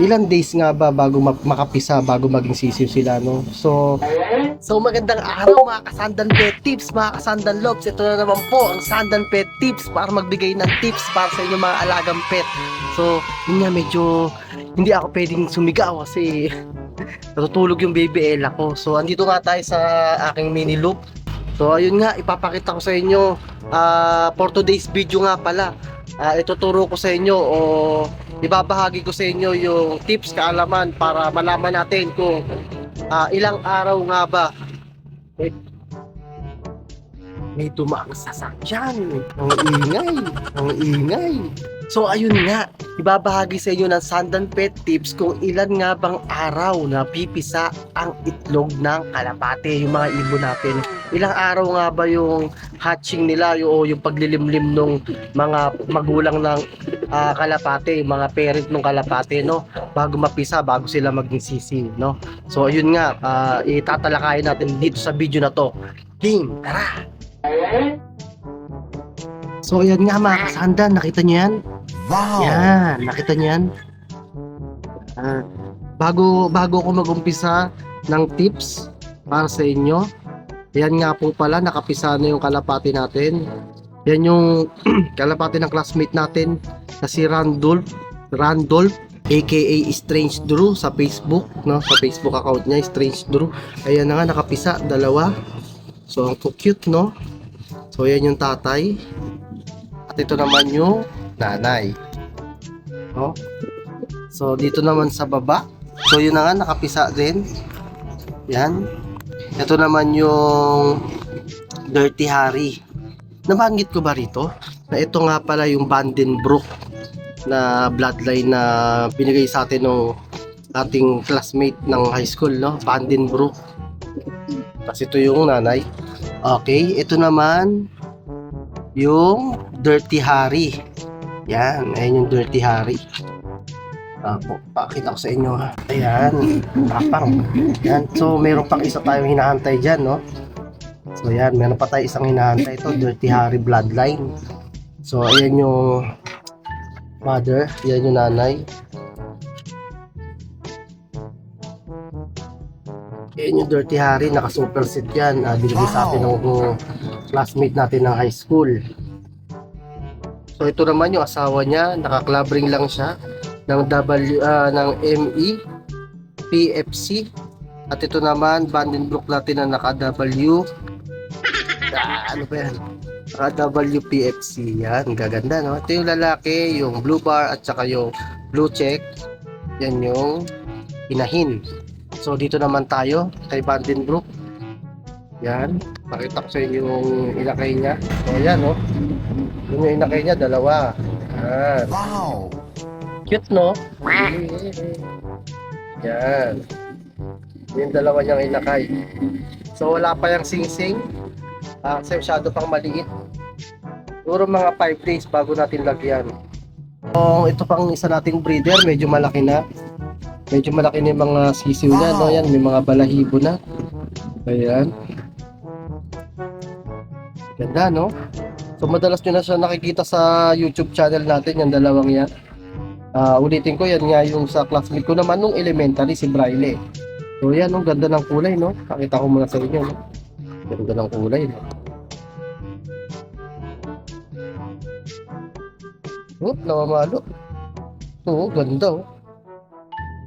ilan days nga ba bago ma- makapisa, bago maging sisiw sila, no? So, so magandang araw mga kasandan pet tips, mga kasandan loves. Ito na naman po ang sandan pet tips para magbigay ng tips para sa inyong mga alagang pet. So, yun nga, medyo hindi ako pwedeng sumigaw kasi natutulog yung baby Ella ko. So, andito nga tayo sa aking mini loop. So, ayun nga, ipapakita ko sa inyo ah, for today's video nga pala. Ah, ituturo ko sa inyo o ibabahagi ko sa inyo yung tips, kaalaman para malaman natin kung ah, ilang araw nga ba may, may dumaang sasakyan. Ang ingay, ang ingay. So ayun nga, ibabahagi sa inyo ng Sandan Pet Tips kung ilan nga bang araw na pipisa ang itlog ng kalapate, yung mga ibon natin. Ilang araw nga ba yung hatching nila yung, yung paglilimlim ng mga magulang ng ah, kalapate, mga parent ng kalapate, no? Bago mapisa, bago sila maging sisi, no? So ayun nga, ah, itatalakayin natin dito sa video na to. Game, tara! So ayan nga mga kasandan, nakita niyo yan? Wow! Yan, nakita niyo yan? Ah, bago bago ko mag-umpisa ng tips para sa inyo, yan nga po pala, nakapisa na yung kalapati natin. Yan yung kalapati ng classmate natin na si Randolph, Randolph aka Strange Drew sa Facebook, no? Sa Facebook account niya, Strange Drew. Ayan na nga, nakapisa, dalawa. So, ang cute, no? So, yan yung tatay. At ito naman yung nanay. No? So, dito naman sa baba. So, yun na nga, nakapisa din. Yan. Ito naman yung Dirty Harry. Nabanggit ko ba rito? Na ito nga pala yung Vandenbroek na bloodline na binigay sa atin ng ating classmate ng high school, no? Vandenbroek. Kasi ito yung nanay. Okay, ito naman yung Dirty Harry. Yan, ayan yung Dirty Harry. Apo, pakita ko sa inyo ha. Ayan, tapang. Yan, so meron pang isa tayong hinahantay dyan, no? So yan, meron pa tayo isang hinahantay ito, Dirty Harry Bloodline. So ayan yung mother, yan yung nanay. Ayan yung Dirty Harry, naka super set yan. Uh, binigay sa atin ng uh, classmate natin ng high school. So ito naman yung asawa niya, naka-club ring lang siya ng W ah, ng ME PFC at ito naman Vandenbroek natin na naka W ah, ano ba yan? Naka WPFC yan gaganda no? Ito yung lalaki yung blue bar at saka yung blue check. Yan yung inahin. So dito naman tayo kay Vandenbroek yan pakita ko sa inyo yung inakay niya. So yan no? Yung inakay niya dalawa. Yan. Wow! Cute, no? Yan. Yung dalawa niyang inakay. So, wala pa yung sing-sing. Ah, kasi masyado pang maliit. Siguro mga 5 days bago natin lagyan. So, ito pang isa nating breeder. Medyo malaki na. Medyo malaki na yung mga sisiw niya, no? Yan, may mga balahibo na. Ayan. Ganda, no? So, madalas nyo na siya nakikita sa YouTube channel natin, yung dalawang yan. Ah, ulitin ko yan nga yung sa classmate ko naman nung elementary si Braille. So yan, ang ganda ng kulay, no? Pakita ko muna sa inyo, no? Ganda ng kulay? Oh, nawamalo. Oo, ganda, oh.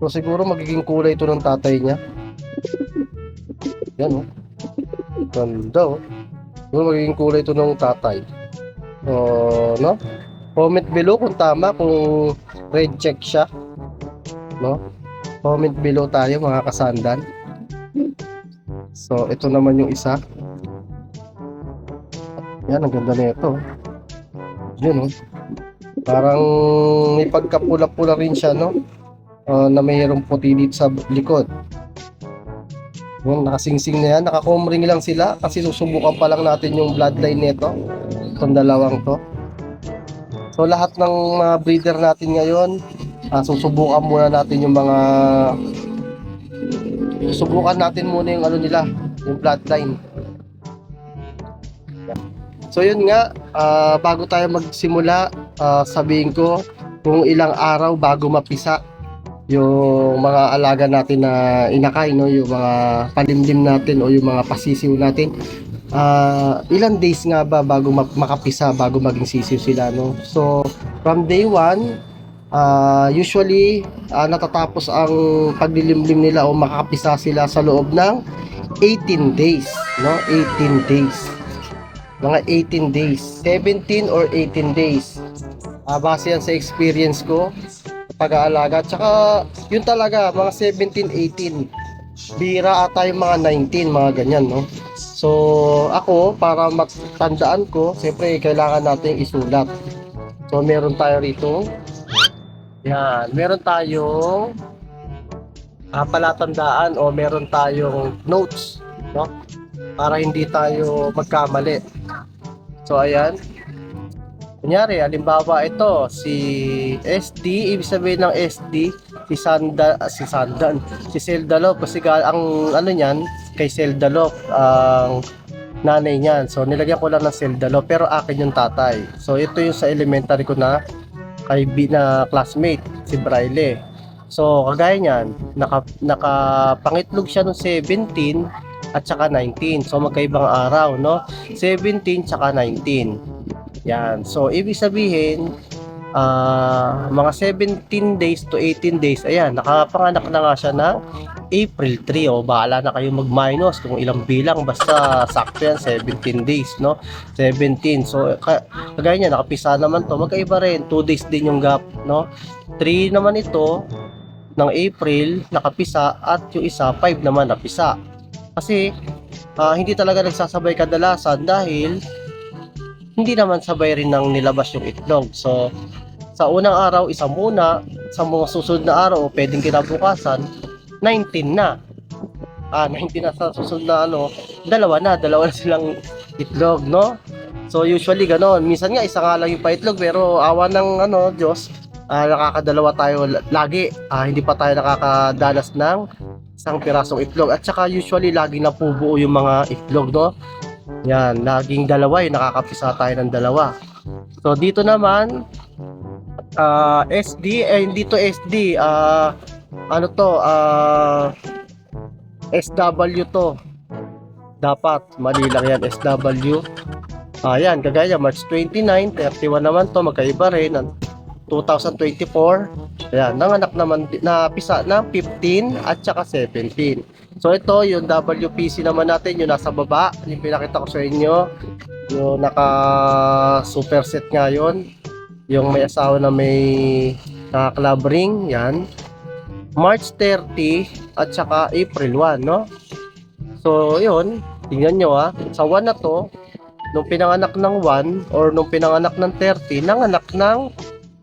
So siguro magiging kulay ito ng tatay niya. Yan, oh. Ganda, oh. Siguro magiging kulay ito ng tatay. Oh, no? Comment below kung tama, kung red check siya. No? Comment below tayo mga kasandan. So, ito naman yung isa. Yan, ang ganda na ito. Yun, oh. Parang may pagkapula-pula rin siya, no? Ah, na mayroong puti dito sa likod. Yan, nakasingsing na yan. Nakakumring lang sila kasi susubukan pa lang natin yung bloodline nito. Itong dalawang to. So lahat ng mga breeder natin ngayon, ah, susubukan muna natin yung mga susubukan natin muna yung ano nila, yung bloodline. So yun nga, uh, bago tayo magsimula, uh, sabihin ko kung ilang araw bago mapisa yung mga alaga natin na inakay, no? yung mga palimlim natin o yung mga pasisiw natin. Ah, uh, ilan days nga ba bago makapisa, bago maging sisiw sila? No? So from day 1, uh, usually uh, natatapos ang paglilimlim nila o makakapisa sila sa loob ng 18 days no? 18 days. Mga 18 days. 17 or 18 days. Uh, base yan sa experience ko pag-aalaga. Tsaka yun talaga mga 17 18 bira ata yung mga 19 mga ganyan no? So ako para matandaan ko siyempre kailangan natin isulat. So meron tayo rito. Yan, meron tayong ah, palatandaan o meron tayong notes, no? Para hindi tayo magkamali. So, ayan. Kunyari, halimbawa ito, si SD, ibig sabihin ng SD, si Sanda, si Sandan, si Seldalop, kasi ang ano niyan, kay Seldalop, ang nanay niyan. So, nilagyan ko lang ng Seldalop, pero akin yung tatay. So, ito yung sa elementary ko na kay na classmate, si Braille. So, kagaya niyan, naka, nakapangitlog siya nung 17 at saka 19. So, magkaibang araw, no? 17 tsaka 19. Yan. So, ibig sabihin, ah mga 17 days to 18 days, ayan, nakapanganak na nga siya ng April 3. O, bahala na kayo mag-minus kung ilang bilang. Basta sakto yan, 17 days, no? 17. So, ka- kagaya niya, nakapisa naman to. Magkaiba rin. 2 days din yung gap, no? 3 naman ito, ng April, nakapisa. At yung isa, 5 naman napisa. Kasi, ah, hindi talaga nagsasabay kadalasan dahil hindi naman sabay rin ng nilabas yung itlog. So, sa unang araw, isa muna. Sa mga susunod na araw, pwedeng kinabukasan, 19 na. Ah, 19 na sa susunod na ano, dalawa na, dalawa na silang itlog, no? So, usually ganon. Minsan nga, isa nga lang yung paitlog, pero awa ng ano, Diyos, ah, nakakadalawa tayo la- lagi. Ah, hindi pa tayo nakakadanas ng isang pirasong itlog. At saka usually, lagi na pubuo yung mga itlog, no? Yan, laging dalawa yung nakakapisa tayo ng dalawa. So dito naman ah SD eh hindi to SD ah ano to ah SW to. Dapat mali lang yan SW. Ayan, kagaya March 29, 31 naman to magkaiba rin ng 2024. Ayan, nanganak naman na pisa ng 15 at saka 17. So ito yung WPC naman natin yung nasa baba, yung pinakita ko sa inyo. Yung naka superset nga yun. Yung may asawa na may naka club ring, yan. March 30 at saka April 1, no? So yun, tingnan nyo ah. Sa 1 na to, nung pinanganak ng 1 or nung pinanganak ng 30, nanganak ng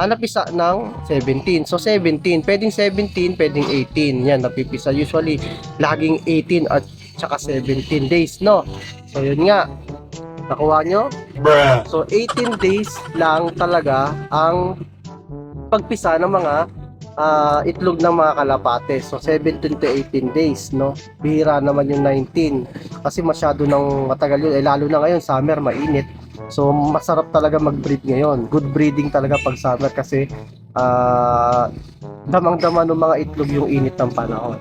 ah, napisa ng 17. So 17, pwedeng 17, pwedeng 18. Yan, napipisa. Usually, laging 18 at saka 17 days, no? So yun nga, nakuha nyo? Bruh. So 18 days lang talaga ang pagpisa ng mga ah, itlog ng mga kalapate. So 17 to 18 days, no? Bihira naman yung 19 kasi masyado nang matagal yun. Eh, lalo na ngayon, summer, mainit. So masarap talaga mag-breed ngayon. Good breeding talaga pag summer kasi ah, damang-dama ng mga itlog yung init ng panahon.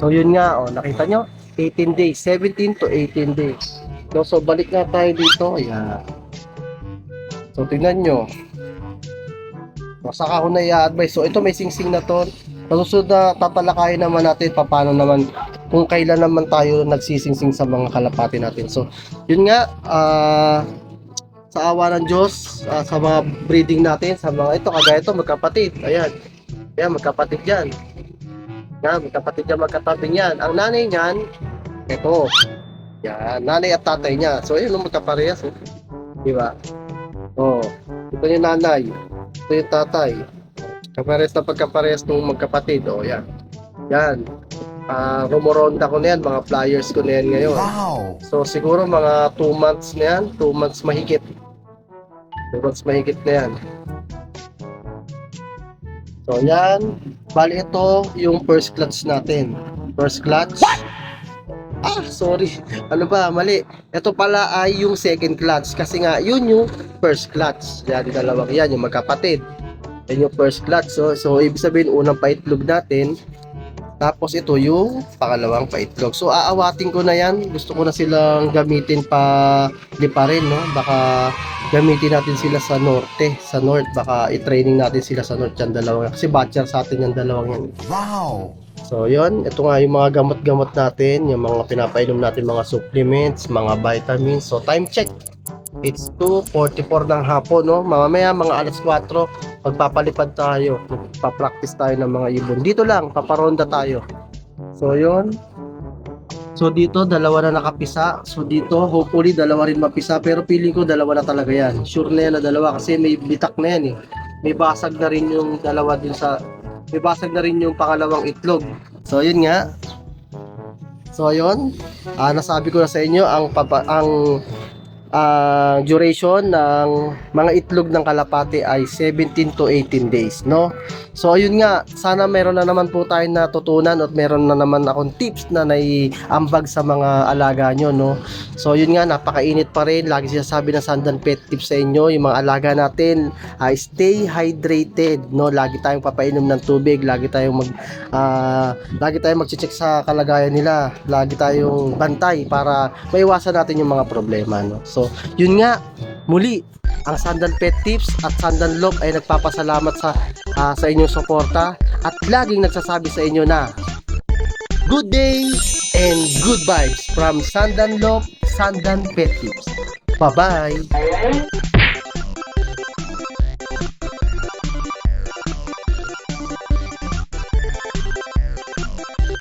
So yun nga, oh, nakita nyo? 18 days, 17 to 18 days. No, so balik nga tayo dito. Ayan. So tingnan nyo. So, saka ko na i-advise. So ito may sing-sing na to. Sa susunod na tatalakayin naman natin paano naman kung kailan naman tayo nagsisingsing sa mga kalapati natin. So yun nga, ah sa awa ng Diyos, ah, sa mga breeding natin, sa mga ito, kagaya ito, magkapatid. Ayan. Ayan, magkapatid yan. Yan, magkapatid yan, magkatabing yan. Ang nanay niyan, ito. Yan, nanay at tatay niya. So, yun, magkaparehas. Oh. Di ba? Oh, ito yung nanay. Ito yung tatay. Kaparehas na pagkaparehas ng magkapatid. Oh, yan. Yan. Ah, rumoronda ko na yan, mga flyers ko na yan ngayon. Wow. So siguro mga 2 months na yan, 2 months mahigit. 2 months mahigit na yan. So yan, bali ito yung first clutch natin. First clutch. Ah, sorry. Ano ba, mali. Ito pala ay yung second clutch kasi nga yun yung first clutch. Yan, dalawang yan, yung magkapatid. Yan yung first clutch. So, so ibig sabihin, unang paitlog natin. Tapos ito yung pangalawang paitlog. So aawatin ko na yan. Gusto ko na silang gamitin pa liparin, no? Baka gamitin natin sila sa norte, sa north. Baka i-training natin sila sa north yan dalawang. Kasi batcher sa atin yung dalawang yan. Wow! So, yun. Ito nga yung mga gamot-gamot natin, yung mga pinapainom natin, mga supplements, mga vitamins. So, time check. It's 2.44 ng hapon, no? Mamaya, mga alas 4, magpapalipad tayo. Magpa-practice tayo ng mga ibon. Dito lang, paparonda tayo. So, yun. So, dito, dalawa na nakapisa. So, dito, hopefully, dalawa rin mapisa. Pero feeling ko, dalawa na talaga yan. Sure na yan na dalawa kasi may bitak na yan, eh. May basag na rin yung dalawa din sa may basag na rin yung pangalawang itlog. So yun nga. So yun, ah, nasabi ko na sa inyo ang papa, ang ah, duration ng mga itlog ng kalapate ay 17 to 18 days, no? So ayun nga, sana meron na naman po tayong natutunan at meron na naman akong tips na naiambag sa mga alaga nyo, no? So yun nga, napakainit pa rin. Lagi sinasabi ng Sandan Pet Tips sa inyo, yung mga alaga natin, ay stay hydrated, no? Lagi tayong papainom ng tubig, lagi tayong mag ah, lagi tayong magche-check sa kalagayan nila, lagi tayong bantay para maiwasan natin yung mga problema, no? So, yun nga, muli, ang Sandan Pet Tips at Sandan Love ay nagpapasalamat sa ah, sa inyong suporta at laging nagsasabi sa inyo na good day and good vibes from Sandan Love, Sandan Pet Tips. Bye-bye!